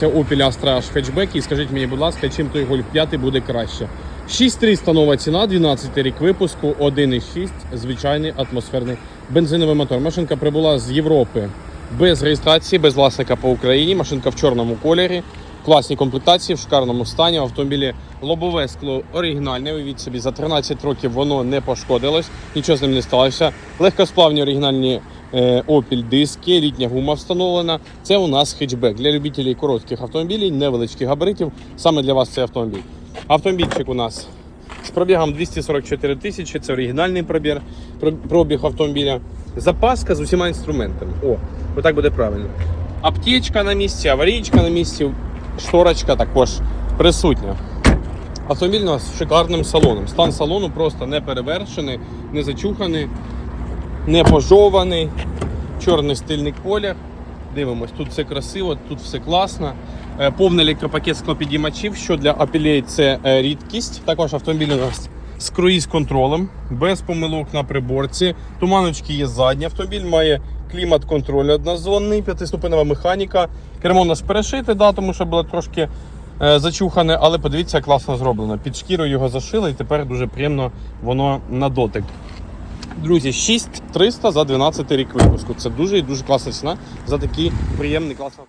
Це Opel Astra H хетчбек і скажіть мені, будь ласка, чим той Golf 5 буде краще? 6300 нова ціна, 12 рік випуску, 1,6, звичайний атмосферний бензиновий мотор. Машинка прибула з Європи без реєстрації, без власника по Україні. Машинка в чорному кольорі, класній комплектації, в шикарному стані. В автомобілі лобове скло оригінальне. Уявіть собі, за 13 років воно не пошкодилось, нічого з ним не сталося. Легкосплавні оригінальні Opel диски, літня гума встановлена. Це у нас хетчбек для любителів коротких автомобілів, невеличких габаритів. Саме для вас цей автомобіль. Автомобільчик у нас з пробігом 244 тисячі, це оригінальний пробіг, пробіг автомобіля. Запаска з усіма інструментами. О, отак буде правильно. Аптечка на місці, аварійка на місці, шторочка також присутня. Автомобіль у нас з шикарним салоном. Стан салону просто не перевершений, не зачуханий, не пожований. Чорний стильний колір. Дивимось, тут все красиво, тут все класно. Е, Повний електропакет склопідіймачів, що для апелей це е, рідкість. Також автомобіль у нас з круїз-контролем, без помилок на приборці. Туманочки є задні. Автомобіль має клімат-контроль однозонний, п'ятиступенева механіка. Кермо у нас перешите, да, тому що було трошки е, зачухане, але подивіться, класно зроблено. Під шкірою його зашили і тепер дуже приємно воно на дотик. Друзі, 6300 за 12 рік випуску. Це дуже і дуже класна ціна за такий приємний класний.